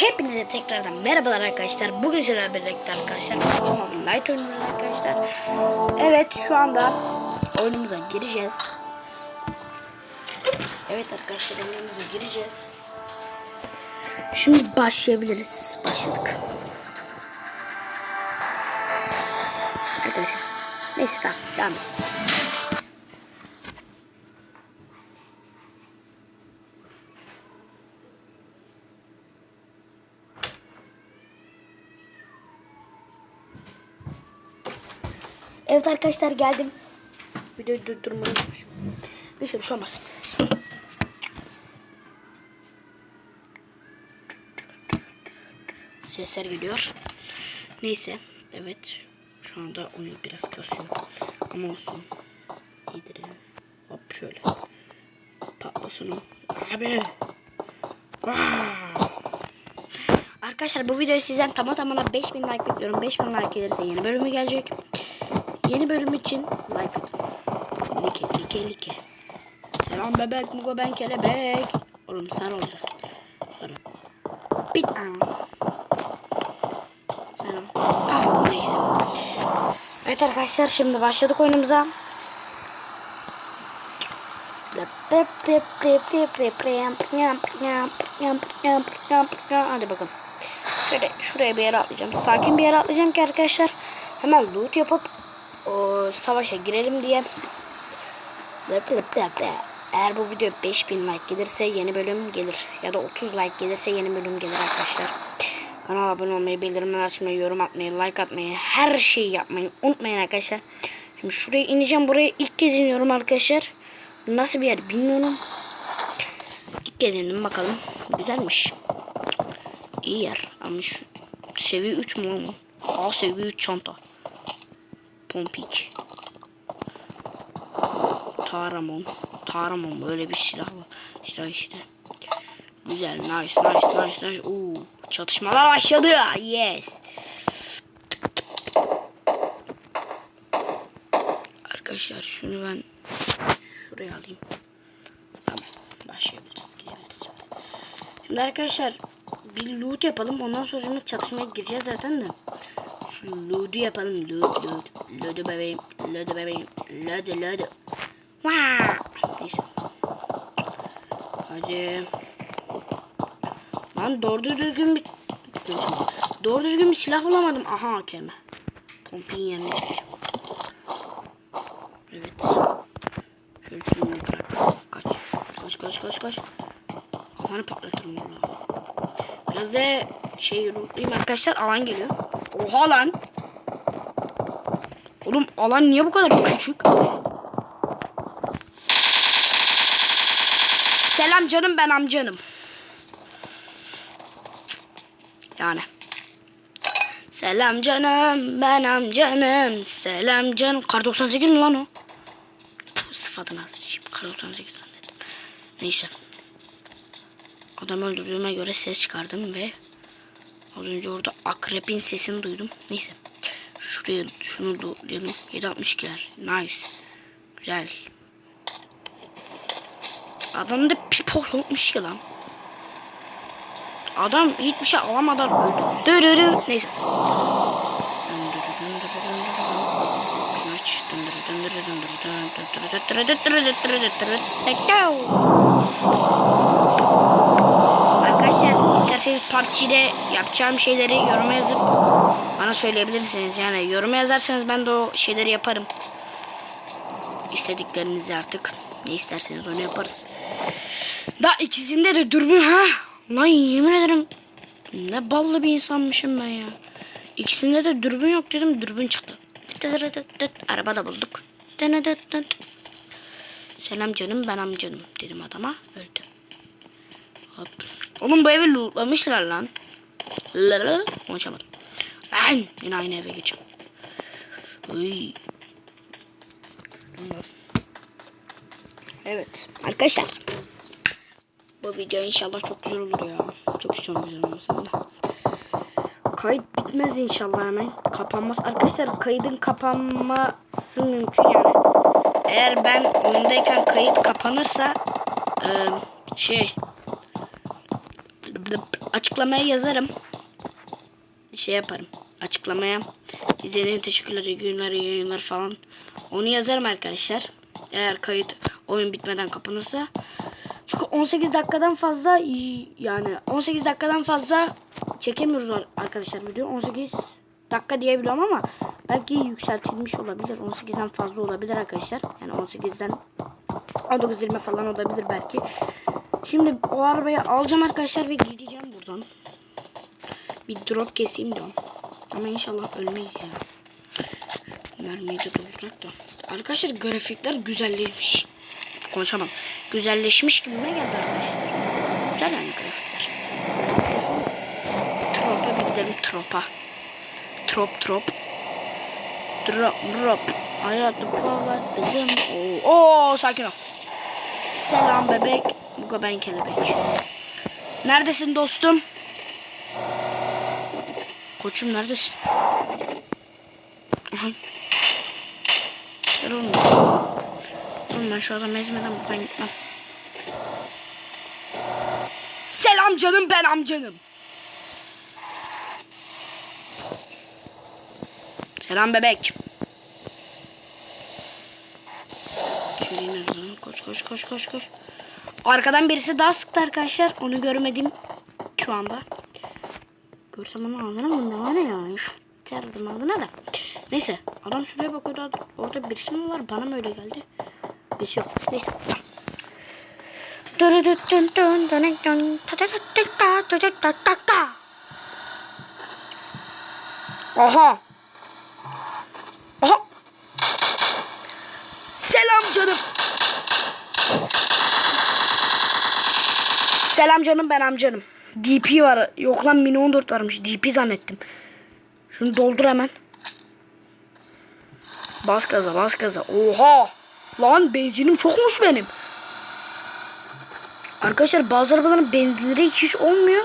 Hepinize tekrardan merhabalar arkadaşlar. Bugün sizlerle birlikte arkadaşlar Light oynuyoruz arkadaşlar. Evet şu anda oyunumuza gireceğiz. Evet arkadaşlar oyunumuza gireceğiz. Şimdi başlayabiliriz. Başladık. Arkadaşlar. Neyse tamam devam edelim. Evet arkadaşlar geldim. Videoyu durdurmayı unutmuşum. Neyse bir şey olmaz. Sesler geliyor. Neyse. Evet. Şu anda oyun biraz kasıyor. Ama olsun. İyidir yani. Hop şöyle. Patlasın o. Abi. Arkadaşlar bu videoyu sizden tamam tamına 5000 like bekliyorum. 5000 like gelirse yeni bölümü gelecek. Yeni bölüm için like atın. Like like like. Selam bebek mugo ben kelebek. Oğlum sen olacak. Sonra. Bit aa. Selam. Ah, neyse. Evet arkadaşlar şimdi başladık oyunumuza. Hadi bakalım. Şöyle şuraya bir yere atlayacağım. Sakin bir yere atlayacağım ki arkadaşlar. Hemen loot yapıp savaşa girelim diye. Eğer bu video 5000 like gelirse yeni bölüm gelir. Ya da 30 like gelirse yeni bölüm gelir arkadaşlar. Kanala abone olmayı, bildirimleri açmayı, yorum atmayı, like atmayı, her şeyi yapmayı unutmayın arkadaşlar. Şimdi şuraya ineceğim. Buraya ilk kez iniyorum arkadaşlar. Nasıl bir yer bilmiyorum. İlk kez indim bakalım. Güzelmiş. İyi yer. Ama şu seviye 3 mu oğlum? Aa seviye 3 çanta. Pompik. Taramon. Taramon böyle bir silah var. Silah işte. Güzel. Nice nice nice nice. Oo, çatışmalar başladı. Yes. Arkadaşlar şunu ben şuraya alayım. Tamam. Başlayabiliriz. Girebiliriz şimdi. Arkadaşlar bir loot yapalım. Ondan sonra çatışmaya gireceğiz zaten de. Şu loot'u yapalım. Loot loot. Loot'u bebeğim. Loot'u bebeğim. Loot'u loot'u. Neyse. Hadi. Lan doğru düzgün bir doğru düzgün bir silah bulamadım. Aha hakeme. Pompin yerine gideceğim. Evet. Şöyle şunu. Kaç. Kaç kaç kaç kaç. Kafanı patlatırım valla. Biraz da şey yürüyeyim arkadaşlar alan geliyor. Oha lan. Oğlum alan niye bu kadar küçük? Selam canım ben amcanım. Yani. Selam canım ben amcanım. Selam canım. Kar 98 mi lan o? Puh, sıfatını asacağım. Kar 98 zannettim. Neyse. Adam öldürdüğüme göre ses çıkardım ve az önce orada akrepin sesini duydum. Neyse. Şuraya şunu lootlayalım. 762'ler. Nice. Güzel. Adamda pipo yokmuş ki lan. Adam hiçbir şey alamadan öldü. Dırırı. Neyse. Arkadaşlar isterseniz PUBG'de yapacağım şeyleri yoruma yazıp bana söyleyebilirsiniz. Yani yoruma yazarsanız ben de o şeyleri yaparım. İstediklerinizi artık. Ne isterseniz onu yaparız. Daha ikisinde de dürbün ha. Lan yemin ederim ne ballı bir insanmışım ben ya. İkisinde de dürbün yok dedim dürbün çıktı. Araba da bulduk. Selam canım ben amcanım dedim adama öldü. Hop. Oğlum bu evi lootlamışlar lan. Lala. Konuşamadım. Lan yine aynı eve geçeceğim. Uy. Evet arkadaşlar. Bu video inşallah çok güzel olur ya. Çok istiyorum güzel olmasını. Kayıt bitmez inşallah hemen. Kapanmaz. Arkadaşlar kaydın kapanması mümkün yani. Eğer ben oyundayken kayıt kapanırsa e, şey açıklamaya yazarım. Şey yaparım. Açıklamaya. İzlediğiniz teşekkürler, günler, yayınlar falan. Onu yazarım arkadaşlar. Eğer kayıt oyun bitmeden kapanırsa. Çünkü 18 dakikadan fazla yani 18 dakikadan fazla çekemiyoruz arkadaşlar video. 18 dakika diyebiliyorum ama belki yükseltilmiş olabilir. 18'den fazla olabilir arkadaşlar. Yani 18'den 19-20 falan olabilir belki. Şimdi o arabayı alacağım arkadaşlar ve gideceğim buradan. Bir drop keseyim diyorum. Ama inşallah ölmeyiz ya. Mermiyi de doldurak da. Arkadaşlar grafikler güzelleşmiş. Konuşamam. Güzelleşmiş gibime geldi arkadaşlar. Güzel yani grafikler. Tropa bir gidelim tropa. Trop trop. Drop drop. Hayatı power bizim. Oo, Oo sakin ol. Selam bebek. Bu ben kelebek. Neredesin dostum? Koçum neredesin? Gel oğlum. Oğlum ben şu adamı ezmeden buradan gitmem. Selam canım ben amcanım. Selam bebek. Şöyle inelim. Koş koş koş koş koş. Arkadan birisi daha sıktı arkadaşlar. Onu görmedim şu anda. Görsem onu mı ne var ya? Şu çarptım ağzına da. Neyse adam şuraya bakıyordu. Orada birisi mi var? Bana mı öyle geldi? Birisi yok. Neyse. Aha. Aha. Selam canım. Selam canım ben amcanım. DP var. Yok lan mini 14 varmış. DP zannettim. Şunu doldur hemen. Bas gaza bas gaza. Oha. Lan benzinim çokmuş benim. Arkadaşlar bazı arabaların benzinleri hiç olmuyor.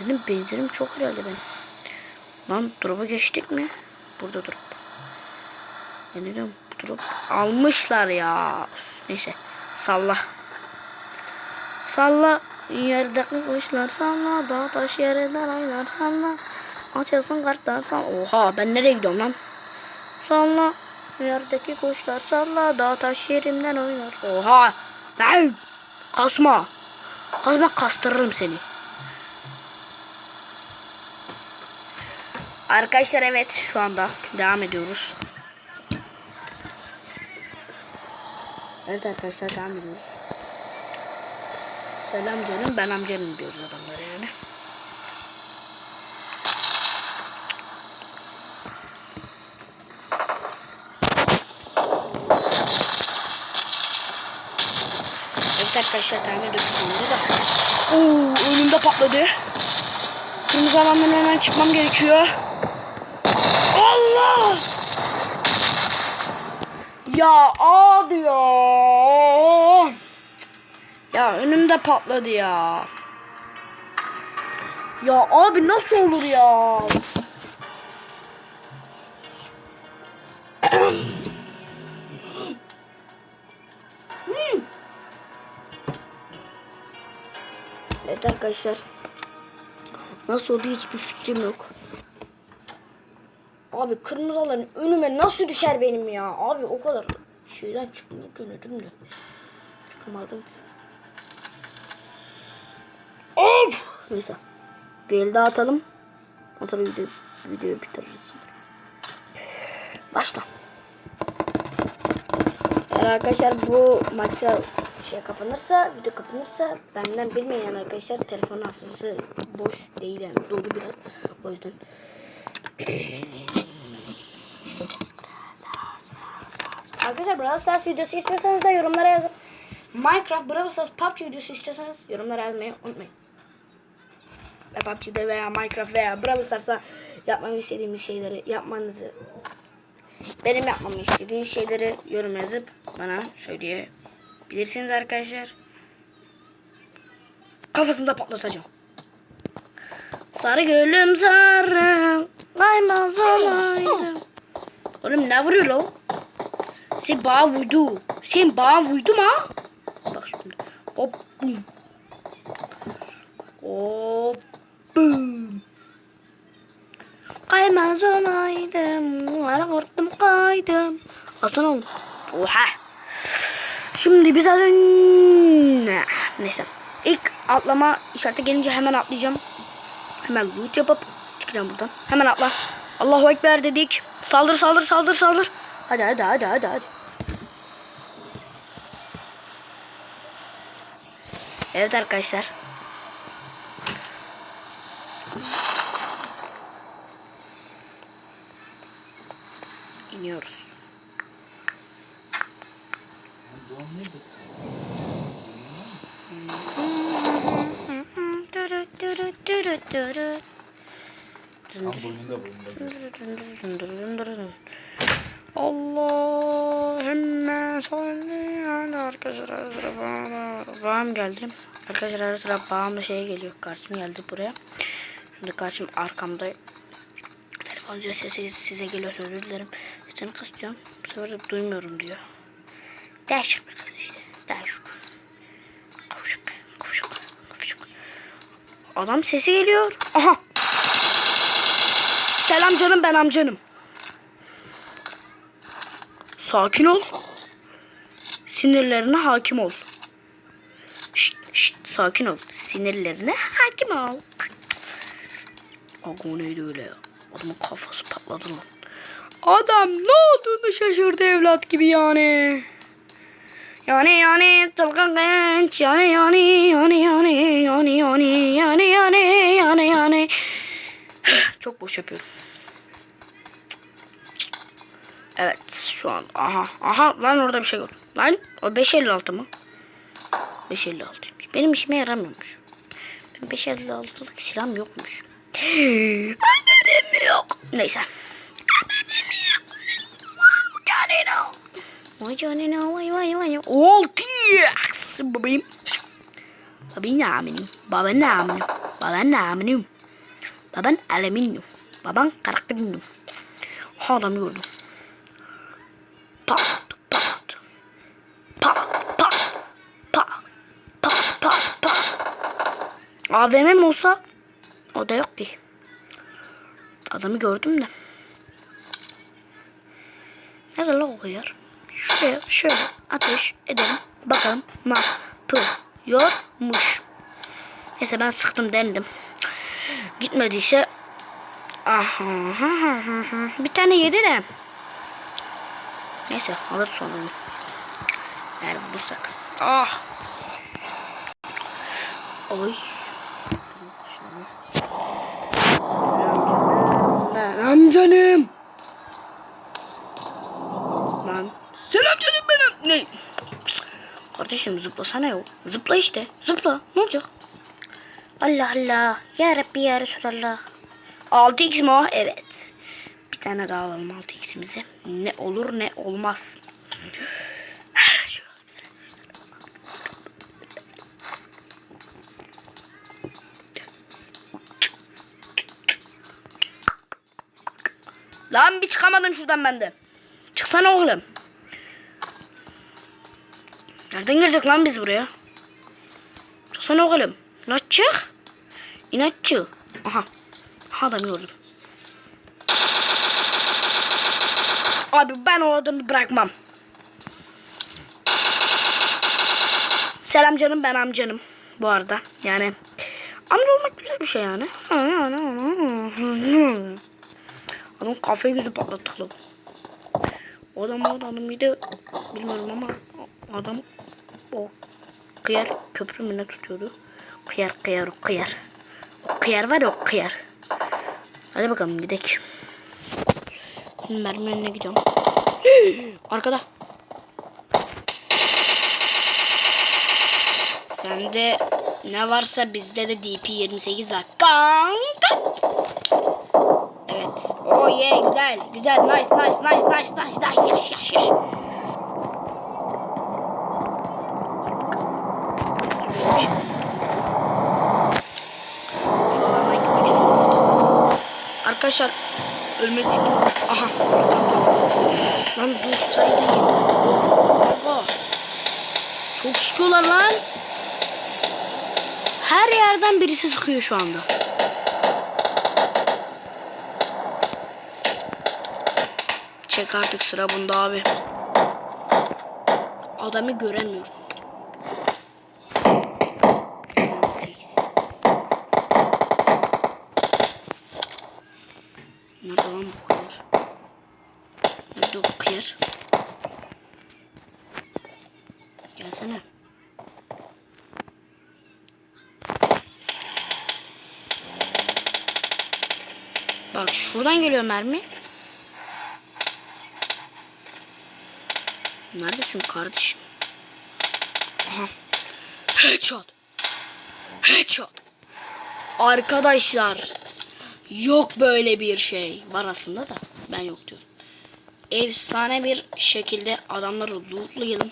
Dedim benzinim çok herhalde benim. Lan drop'a geçtik mi? Burada drop. Ben dedim drop almışlar ya. Neyse salla. Salla yerdeki kuşlar salla dağ taş yerden aylar salla. Açılsın kartlar salla. Oha ben nereye gidiyorum lan? Salla yerdeki kuşlar salla dağ taş yerimden oynar. Oha lan kasma. Kasma kastırırım seni. Arkadaşlar evet şu anda devam ediyoruz. Evet arkadaşlar devam ediyoruz. Selam canım ben amcanım diyoruz adamlara yani. Evet arkadaşlar şu anda da. Oo, önümde patladı. Kırmızı alandan hemen çıkmam gerekiyor. Allah! Ya abi ya. Ya önümde patladı ya. Ya abi nasıl olur ya? evet arkadaşlar. Nasıl oldu hiçbir fikrim yok. Abi kırmızı alan önüme nasıl düşer benim ya? Abi o kadar şeyden çıkmıyor denedim de. Çıkamadım ki. Of! Neyse. Bir el daha atalım. Atalım video, videoyu bitiririz. Başla. Eğer arkadaşlar bu maçta şey kapanırsa, video kapanırsa benden bilmeyen arkadaşlar telefon hafızası boş değil yani dolu biraz. O yüzden Arkadaşlar Brawl Stars videosu istiyorsanız da yorumlara yazın. Minecraft, Brawl Stars, PUBG videosu istiyorsanız yorumlara yazmayı unutmayın. PUBG'de veya Minecraft veya Brawl Stars'ta yapmamı istediğimiz şeyleri yapmanızı benim yapmamı istediğim şeyleri yorum yazıp bana söyleyebilirsiniz arkadaşlar. Kafasında patlatacağım. Sarı gülüm sarı Kaymaz olaydım Oğlum ne vuruyor lan? Sen bana vurdu. Sen bana vurdun ha? Bak şimdi. Hop. Boom. Kaymaz olaydım. Bunlara korktum kaydım. Aslanım. Oha. Şimdi biz az önce... Neyse. İlk atlama işareti gelince hemen atlayacağım. Hemen loot yapıp çıkacağım buradan. Hemen atla. Allahu Ekber dedik. Saldır saldır saldır saldır. Hadi hadi hadi hadi hadi. Evet arkadaşlar. iniyoruz. Allahümme salli ala arkadaşlar arasına bağım geldi. Arkadaşlar arasına bağımlı şey geliyor. Karşım geldi buraya. Şimdi karşım arkamda telefon size, size geliyor özür dilerim. Seni kısıtıyorum. Bu sefer de duymuyorum diyor. Değişik bir kız işte. Değişik. Kavuşuk. Kavuşuk. Kavuşuk. Adam sesi geliyor. Aha. Selam canım ben amcanım. Sakin ol. Sinirlerine hakim ol. Şşt, şşt, sakin ol. Sinirlerine hakim ol. Aga neydi öyle ya? Adamın kafası patladı lan. Adam ne olduğunu şaşırdı evlat gibi yani. Yani yani tılgın genç yani yani yani yani yani yani yani yani yani yani çok boş yapıyorum. Evet şu an aha aha lan orada bir şey gördüm. Lan o 556 mı? 556'ymış. Benim işime yaramıyormuş. Benim 556'lık silahım yokmuş. Haberim yok. Neyse canına. Vay canına vay vay vay. Oltiyax bebeğim. Babanın amini. Babanın amini. Babanın amini. Baban alemini. Baban karakterini. Haram yoldu. Pat pat. Pat pat. Pat pat pat pat. AVM'm olsa o da yok ki. Adamı gördüm de. Nerede lan o yer? Şuraya şöyle ateş edelim. Bakalım ne yapıyormuş. Neyse ben sıktım dendim. Gitmediyse Aha, bir tane yedi de. Neyse alır sonra. Eğer bulursak. Ah. Oy. Selam canım. Lan. Selam canım benim. Ne? Kardeşim zıplasana ya. Zıpla işte. Zıpla. Ne olacak? Allah Allah. Ya Rabbi ya Resulallah. 6x mi o? Evet. Bir tane daha alalım 6x'imizi. Ne olur ne olmaz. Lan bir çıkamadım şuradan ben de. Çıksana oğlum. Nereden girdik lan biz buraya? Çıksana oğlum. Çık. İnatçı. Aha. Aha adamı gördüm. Abi ben o adamı bırakmam. Selam canım ben amcanım. Bu arada yani amca olmak güzel bir şey yani. Adam kafayı gözü patlattık lan. O adam o adam mıydı bilmiyorum ama adam o kıyar köprü mü ne tutuyordu? Kıyar kıyar o kıyar. O kıyar var ya o kıyar. Hadi bakalım gidelim. Mermi önüne gidiyorum. Arkada. Sende ne varsa bizde de DP28 var. Kanka. Evet. Oh yeah güzel. Güzel. Nice nice nice nice nice. Yaş yaş yaş. Şu alana gitmek istiyorum. Arkadaşlar ölmesi Aha. Lan dursaydın. Oha. Çok sıkıyorlar lan. Her yerden birisi sıkıyor şu anda. Çek artık sıra bunda abi. Adamı göremiyorum. Nerede lan bu kıyır? Nerede o kıyır? Gelsene. Bak şuradan geliyor mermi. Neredesin kardeşim? Aha. Headshot. Headshot. Arkadaşlar. Yok böyle bir şey. Var aslında da ben yok diyorum. Efsane bir şekilde adamları lootlayalım.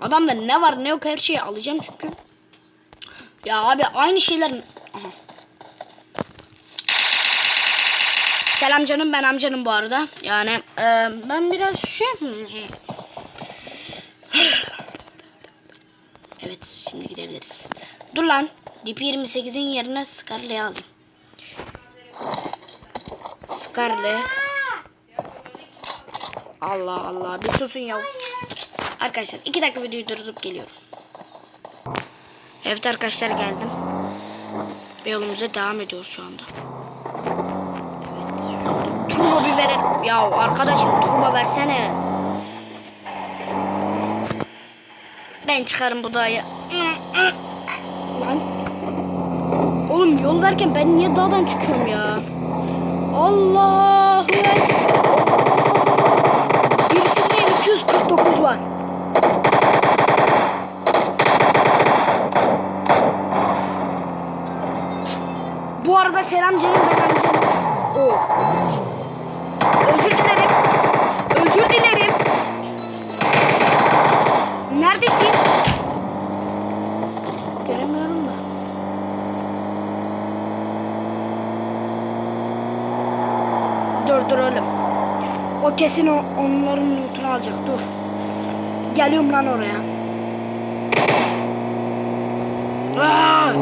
Adamda ne var ne yok her şeyi alacağım çünkü. Ya abi aynı şeyler... Aha. Selam canım ben amcanım bu arada. Yani e, ben biraz şey Evet şimdi gidebiliriz. Dur lan. DP28'in yerine Scarlet'i aldım. Scarlet. Allah Allah bir susun ya. Arkadaşlar iki dakika videoyu durdurup geliyorum. Evet arkadaşlar geldim. Ve yolumuza devam ediyoruz şu anda. Verin. Ya arkadaşım turbo versene. Ben çıkarım bu dağı. Lan. Oğlum yol verken ben niye dağdan çıkıyorum ya? Allah. Birisinde 249 var. Bu arada selam canım ben amcanım. O. Özür dilerim. Özür dilerim. Neredesin? Göremiyorum da. Dur dur oğlum. O kesin o, onların lootunu alacak. Dur. Geliyorum lan oraya. Aa!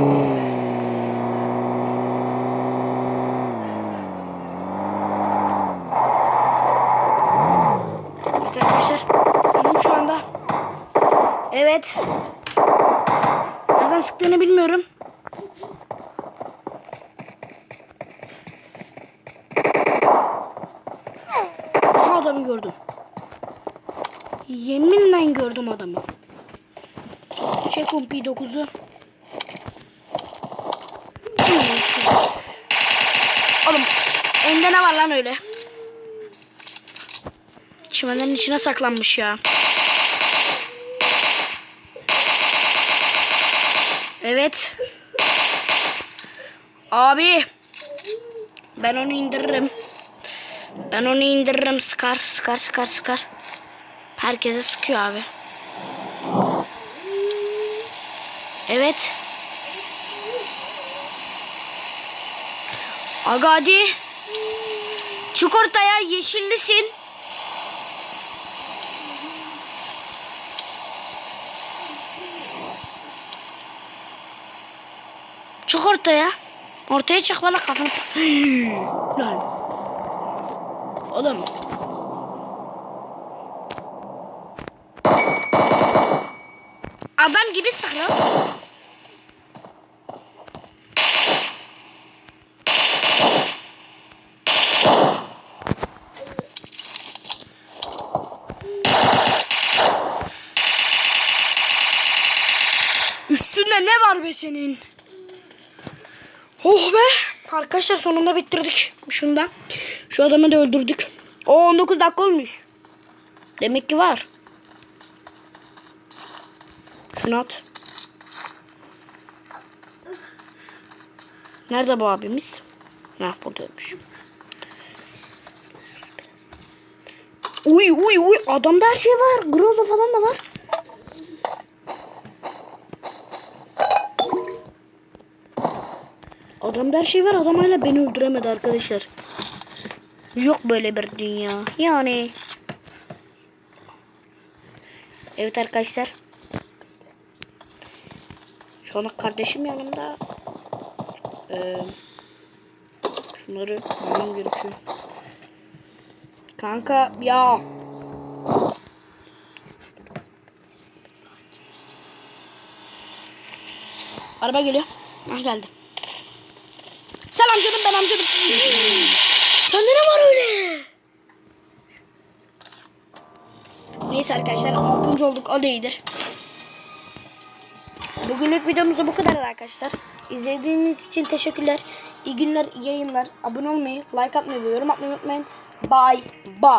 i9'u. Oğlum elinde ne var lan öyle? Çimenlerin içine saklanmış ya. Evet. Abi. Ben onu indiririm. Ben onu indiririm. Sıkar, sıkar, sıkar, sıkar. Herkese sıkıyor abi. Evet. Aga hadi. Çık yeşillisin. Çık ortaya. Ortaya çık valla kafanı. Lan. Oğlum. Adam gibi sık. Üstünde ne var be senin? Oh be. Arkadaşlar sonunda bitirdik. Şunda. Şu adamı da öldürdük. O 19 dakika olmuş. Demek ki var. Şunu at. Nerede bu abimiz? Ha buradaymış. Uy uy uy adamda her şey var. Groza falan da var. Adamda her şey var. Adam beni öldüremedi arkadaşlar. Yok böyle bir dünya. Yani. Evet arkadaşlar. Şu an kardeşim yanımda. Ee, şunları almam gerekiyor. Kanka ya. Araba geliyor. Ah geldi. Selam canım ben amcanım. Sende ne var öyle? Neyse arkadaşlar 6. olduk o da iyidir. Bugünlük videomuz da bu kadar arkadaşlar. İzlediğiniz için teşekkürler. İyi günler, iyi yayınlar. Abone olmayı, like atmayı yorum atmayı unutmayın. Bye bye.